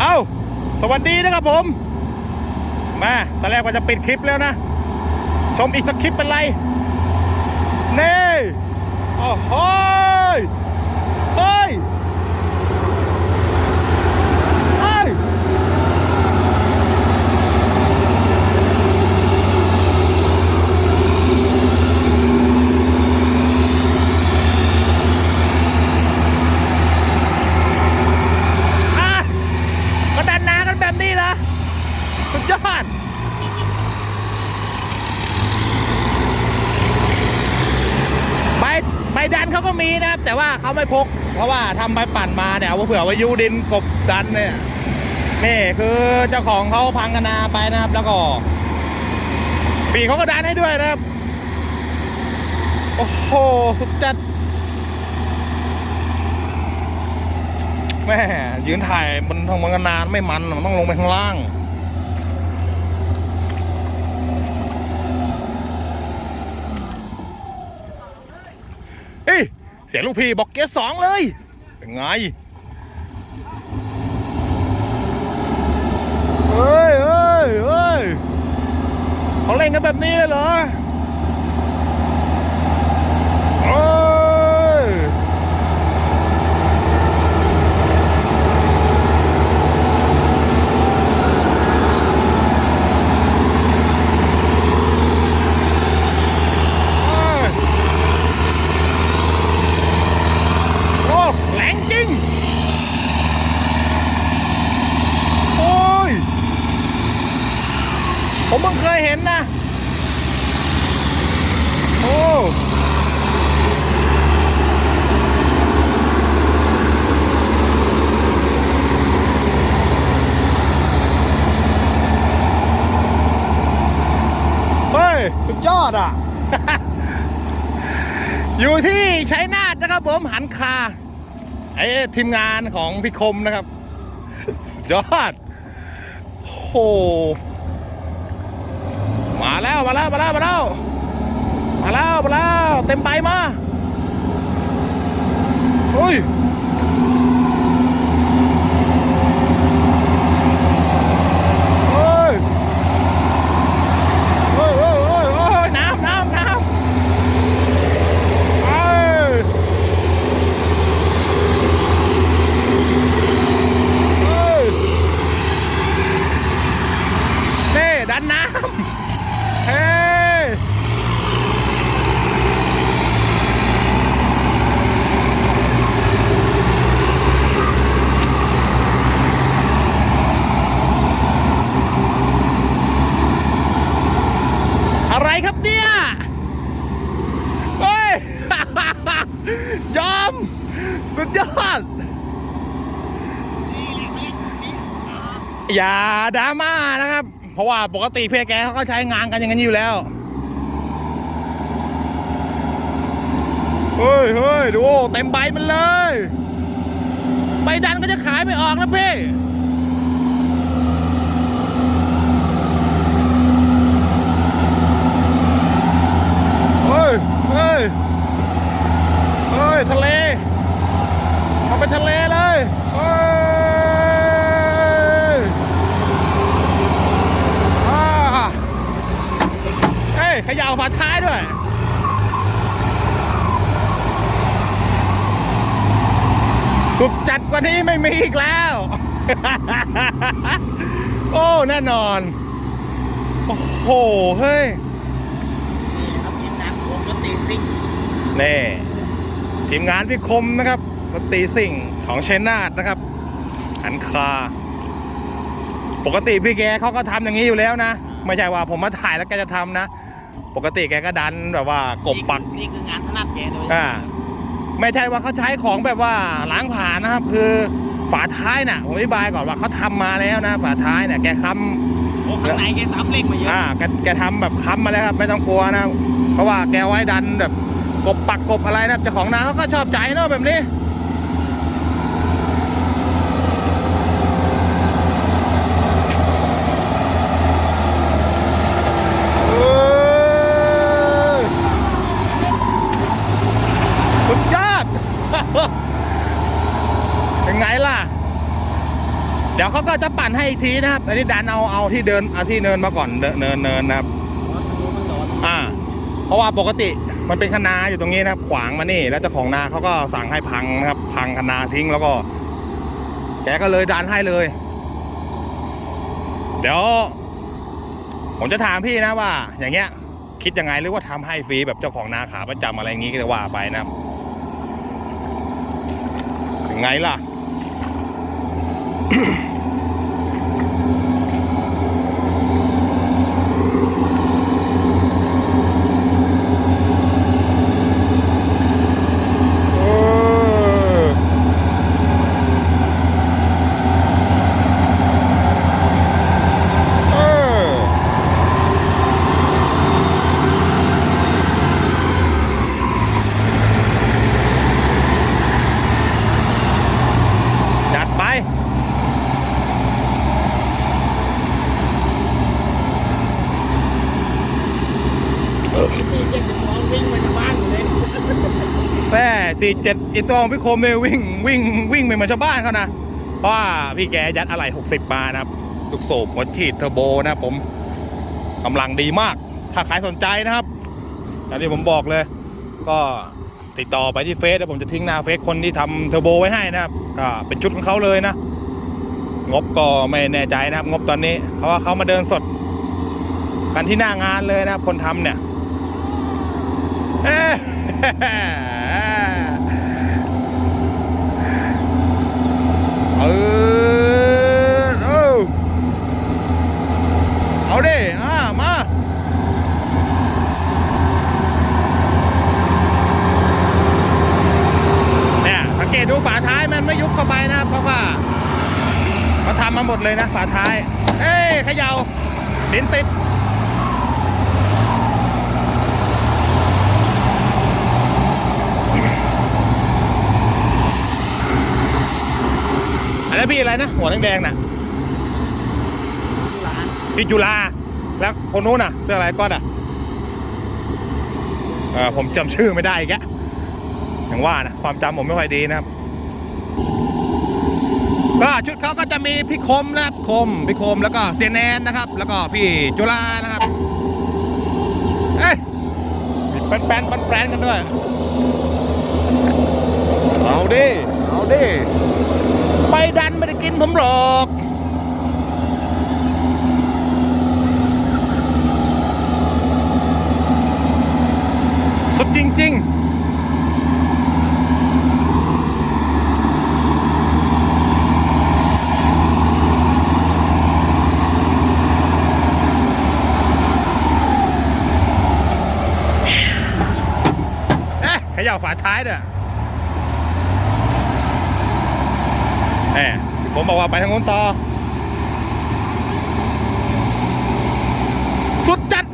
เอ้า สวัสดีนะครับผม มาตอนแรกว่าจะปิดคลิปแล้วนะ ชมอีกสักคลิปเป็นไร นี่โอ้โหยเฮ้ยเฮ้ย อะก็ดันนากันแบบนี้เหรอ สุดยอด ใบใบดันเขาก็มีนะครับ แต่ว่า เขาไม่พก เพราะว่าทำใบปั่นมาเนี่ยเอาเผื่อไว้ยูดินกบดันเนี่ยนี่คือเจ้าของเขาพังกนาไปนะครับ แล้วก็ ปีเขาก็ดันให้ด้วยนะครับ โอ้โห สุดจัดแม่ยืนถ่ายบนทางมังกรนานไม่มันมันต้องลงไปข้างล่าง เฮ้ย เสียลูกพี่บอกเกียร์สองเลยเป็นไงเฮ้ยเฮ้ยเฮ้ยเขาเล่นกันแบบนี้เลยเหรอเฮ้ย โอ้แรงจริง โอ้ย ผมเพิ่งเคยเห็นนะ โอ้ เฮ้ย สุดยอดอะ อยู่ที่ชัยนาทนะครับผมหันคาไอ้ทีมงานของพี่คมนะครับ ยอดโหมาแล้วมาแล้วมาแล้วมาแล้วมาแล้วมาแล้วเต็มใบมาเฮ้ยเฮ้ยเฮ้ยเฮ้ยเฮ้ยเฮ้ยน้ำน้ำน้ำ เอ้ยเอ้ยนี่ดันน้ำเฮ้ยอะไรครับเนี่ย เฮ้ย ยอม สุดยอด อย่าดราม่านะครับ เพราะว่าปกติเพื่อแกเขาก็ใช้งานกันอย่างนั้นอยู่แล้วเฮ้ยเฮ้ยดูเต็มใบมันเลย ใบดันก็จะขายไม่ออกนะพี่เฮ้ยเฮ้ยเฮ้ยทะเลเอาไปทะเลเลยอ่าเฮ้ยเขย่าฝาท้ายด้วยสุดจัดกว่านี้ไม่มีอีกแล้ว โอ้ แน่นอน โอ้โห เฮ้ย นี่ครับทีมงานผมรถตีซิ่งนี่ทีมงานพี่คมนะครับรถตีสิ่งของชัยนาทนะครับอันคา ปกติพี่แกเขาก็ทำอย่างนี้อยู่แล้วนะ ไม่ใช่ว่าผมมาถ่ายแล้วแกจะทำนะ ปกติแกก็ดันแบบว่ากบปักนี่คืองานถนัดแกโดยอ่าไม่ใช่ว่าเขาใช้ของแบบว่าล้างผ่านนะครับ คือฝาท้ายน่ะผมอธิบายก่อนว่าเขาทำมาแล้วนะ ฝาท้ายเนี่ยแกค้ำโอ้ข้างในแกสามเหล็กมาเยอะอ่าแกแกทำแบบค้ำมาแล้วครับ ไม่ต้องกลัวนะเพราะว่าแกไว้ดันแบบกบปักกบอะไรนะเจ้าของนาเขาก็ชอบใจเนาะแบบนี้ เอ้ยสุดยอด เดี๋ยวเขาก็จะปั่นให้อีกทีนะครับอันนี้ดันเอาเอาที่เดินเอาที่เนินมาก่อนเนินเนินเนินนะครับอ่า เพราะว่าปกติมันเป็นคะนาอยู่ตรงนี้นะครับ ขวางมานี่ แล้วเจ้าของนาเขาก็สั่งให้พังนะครับ พังคะนาทิ้งแล้วก็ แกก็เลยดันให้เลย เดี๋ยว ผมจะถามพี่นะว่า อย่างเงี้ย คิดยังไงหรือว่าทำให้ฟรีแบบเจ้าของนาขาประจำอะไรอย่างงี้ก็ว่าไปนะครับยังไงล่ะเออเออจัดไป นี่เจ็ดสิบสองวิ่งมาจากบ้านอยู่เลย แม่ สี่เจ็ดอีตัวของพี่คมเนี่ยวิ่งวิ่งวิ่งไปเหมือนชาวบ้านเขานะเพราะว่าพี่แกยัดอะไร60มานะครับลูกโศบหัวฉีดเทอร์โบนะผมกำลังดีมาก ถ้าใครสนใจนะครับอย่างที่ผมบอกเลย ก็ติดต่อไปที่เฟซแล้วผมจะทิ้งหน้าเฟซคนที่ทำเทอร์โบไว้ให้นะครับก็เป็นชุดของเขาเลยนะ งบก็ไม่แน่ใจนะครับ งบตอนนี้เพราะว่าเขามาเดินสด กันที่หน้างานเลยนะครับคนทำเนี่ย เอ๊ะ เออเอาเอาดิ อ่า มา เนี่ยสังเกตดูฝาท้ายมันไม่ยุบเข้าไปนะ เพราะว่า เขาทำมาหมดเลยนะฝาท้าย เอ้ยขยาลิ้นติดอันนั้นพี่อะไรนะ หัวแดงๆน่ะพี่จุฬาแล้วคนนู้นน่ะ เสื้ออะไรก้อนอะผมจำชื่อไม่ได้อีกอย่างว่านะความจำผมไม่ค่อยดีนะครับ ก็ชุดเขาก็จะมีพี่คมนะครับคมพี่คมแล้วก็เซียนแนนนะครับ แล้วก็พี่จุฬานะครับเอ้ยมีแปนแปนกันด้วยเอาดิเอาดิไปดันไม่ได้กินผมหรอกสุดจริง ๆ เอ๊ะเขย่า ฝาท้ายด้วยแหมผมบอกว่าไปทางโน้นต่อ สุดจัด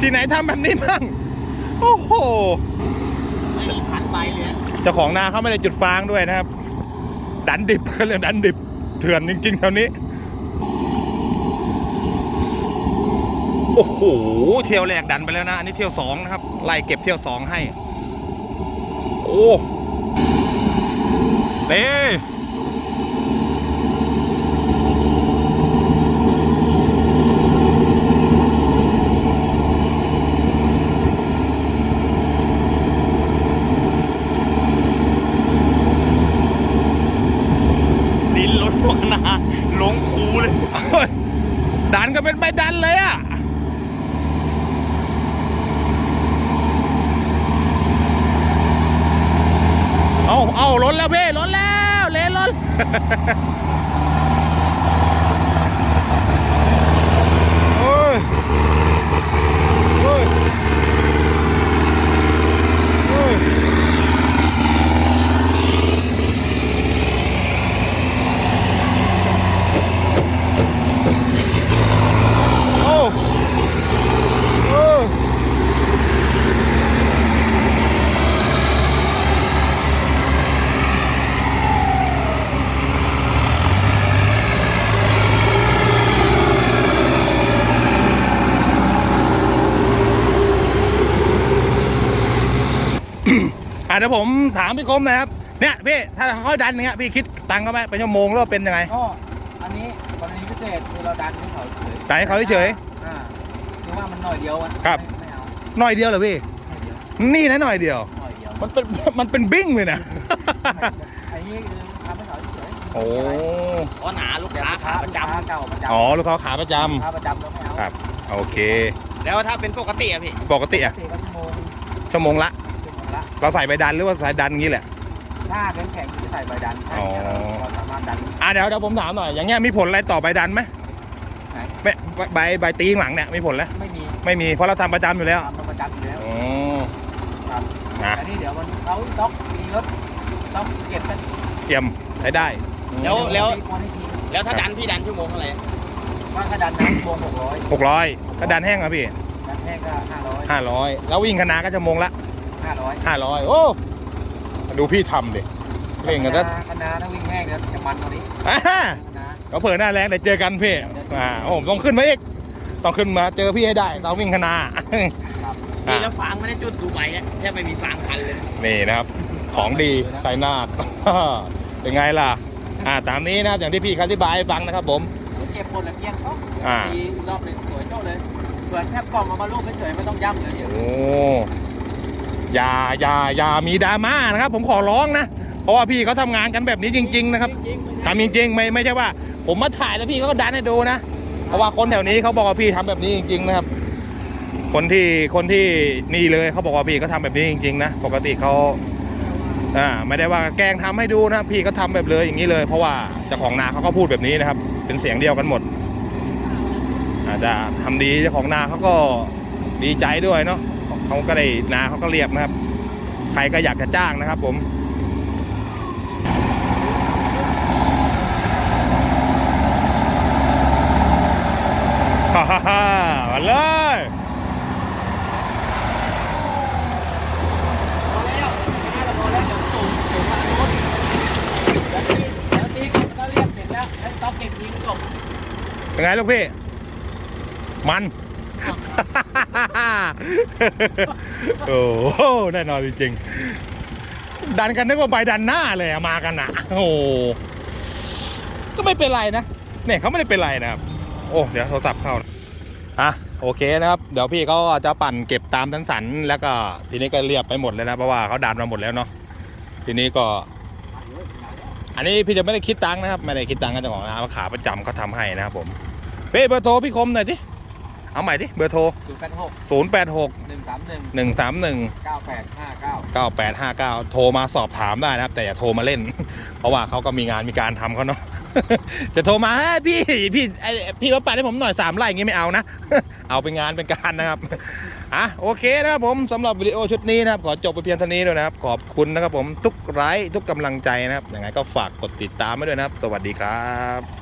ที่ไหนทำแบบนี้บ้างโอ้โห ไม่มีพันใบเลย เจ้าของนาเขาไม่ได้จุดฟางด้วยนะครับ ดันดิบเขาเรียกดันดิบ เถื่อนจริงๆแถวนี้ โอ้โห เที่ยวแรกดันไปแล้วนะ อันนี้เที่ยวสองนะครับ ไล่เก็บเที่ยวสองให้ โอ้เต้ดินลดหัวนาลงคูเลยเฮ้ยดันก็เป็นไม่ดันเลยอะเอาเอา ล้นแล้วพี่ล้นแล้วเลนล้น โอ้ยโอ้ยโอ้ยโอ้โอ้อะ เดี๋ยวผมถามพี่คมหนะครับ เนี่ยพี่ถ้าเขาดันอย่างเงี้ยพี่คิดตังค์เขาไหมเป็นชั่วโมงหรือว่าเป็นยังไง ก็อันนี้กรณีพิเศษคือเราดันให้เขาเฉยดันให้เขาเฉย อ่าคือว่ามันหน่อยเดียวอะครับ ไม่เอาหน่อยเดียวเหรอพี่ หน่อยเดียวนี่นะหน่อยเดียว หน่อยเดียวมันเป็นมันเป็นบิ้งเลยนะไอ้นี่คือทำให้เขาเฉยโอ้เพราะหนาลูกเดี๋ยวค้าลูกขาค้าประจลูกค้าเก่าประจำอ๋อลูกค้าขาประจำ ลูกค้าประจำเราไม่เอาครับ โอเคำแล้วถ้าเป็นปกติอะพี่ ปกติอะสี่ก็ชั่วโมงชั่วโมงละชั่วโมง ละเราใส่ใบดันหรือว่าใส่ดันอย่างนี้แหละ ถ้าแข็งแข็งๆจะใส่ใบดันถ้าอ๋อ เราสามารถดัน อะเดี๋ยวเดี๋ยวผมถามหน่อยอย่างเงี้ยมีผลอะไรต่อใบดันไหมไหน ไม่ใบใบใบตีข้างหลังเนี่ยมีผลแล้วไม่มีไม่มีเพราะเราทำประจำอยู่แล้วทำเป็นประจำอยู่แล้วอ๋อ ครับอะอันนี้เดี๋ยวมันเขาต้องมีรถต้องเก็บกันเตรียมใช้ได้ แล้วแล้วตีคนให้ทีแล้วถ้าดันพี่ดันชั่วโมงเท่าไหร่ว่าถ้าดันน้ำโมงหกร้อยหกร้อยถ้าดันแห้งอะพี่ดันแห้งก็ห้าร้อยห้าร้อยแล้ววิ่งคณะก็ชั่วโมงละ ห้าร้อยห้าร้อยโอ้ดูพี่ทำดิเร่งกันซะคณะถ้าวิ่งแห้งเนี่ยจะมันกว่านี้อ่าคณะก็เผื่อหน้าแรงเดี๋ยวเจอกันพี่อ่าโอ้ผมต้องขึ้นมาอีกต้องขึ้นมาเจอพี่ให้ได้ต้องวิ่งคณะพี่แล้วฟางไม่ได้จุดดูใบอะแทบไม่มีฟางคันเลยนี่นะครับ ของดีไชนาทเป็นไงล่ะอ่าตามนี้นะครับอย่างที่พี่เขาอธิบายให้ฟังนะครับ ผมเก็บหมดแล้วเกลี้ยงต้องอ่าตีรอบเลยสวยโจ้เลยเปิดแทบกล่องเอามาลูกเฉยๆไม่ต้องย่ำเลยเดี๋ยวโอ้ อย่าอย่าอย่ามีดราม่านะครับ ผมขอร้องนะ เพราะว่าพี่เขาทำงานกันแบบนี้จริง ๆ นะครับจริงๆทำจริงๆ ไม่ไม่ใช่ว่า ผมมาถ่ายแล้วพี่เขาก็ดันให้ดูนะ เพราะว่าคนแถวนี้เขาบอกว่าพี่ทำแบบนี้จริง ๆ นะครับ คนที่คนที่นี่เลยเขาบอกว่าพี่เขาทำแบบนี้จริง ๆ นะ ปกติเขาอ่าไม่ได้ว่าแกล้งทำให้ดูนะพี่เขาทำแบบเลยอย่างนี้เลย เพราะว่าเจ้าของนาเขาก็พูดแบบนี้นะครับ เป็นเสียงเดียวกันหมดอาจจะทำดีเจ้าของนาเขาก็ดีใจด้วยเนาะ เขาก็ได้นาเขาก็เรียบนะครับ ใครก็อยากจะจ้างนะครับ ผมฮ่าฮ่าฮ่ามาเลยพอแล้วไม่น่าจะพอแล้วเดี๋ยวสูงสูงมาโน้นเดี๋ยวตีเดี๋ยวตีก็เรียบเสร็จแล้วแล้วต้องเก็บทิ้งจบเป็นไงลูกพี่ มัน โอ้โหแน่นอนจริงๆดันกันนึกว่าใบดันหน้าเลยมากันอะโอ้ก็ไม่เป็นไรนะเนี่ยเขาไม่ได้เป็นไรนะครับ โอ้เดี๋ยวโทรศัพท์เข้านะอะโอเคนะครับเดี๋ยวพี่เขาก็จะปั่นเก็บตามสันสันแล้วก็ทีนี้ก็เรียบไปหมดเลยนะเพราะว่าเขาดันมาหมดแล้วเนาะทีนี้ก็ อันนี้พี่จะไม่ได้คิดตังค์นะครับไม่ได้คิดตังค์กับเจ้าของร้านเพราะขาประจำเขาทำให้นะครับผมเป้เบอร์โทรพี่คมหน่อยดิ เอาใหม่ดิเบอร์โทร ศูนย์แปดหก0 8 6 หนึ่งสามหนึ่ง1 3 1 เก้าแปดห้าเก้า 9859 โทรมาสอบถามได้นะครับ แต่อย่าโทรมาเล่น เพราะว่าเขาก็มีงานมีการทำเขาเนาะ จะโทรมาเฮ้ยพี่พี่ไอ้พี่มาปัดให้ผมหน่อยสามไร่อย่างงี้ไม่เอานะ เอาเป็นงานเป็นการนะครับ อะโอเคนะครับผมสำหรับวิดีโอชุดนี้นะครับ ขอจบไปเพียงเท่านี้ด้วยนะครับ ขอบคุณนะครับผมทุกไลค์ทุกกำลังใจนะครับยังไงก็ฝากกดติดตามไว้ด้วยนะครับ สวัสดีครับ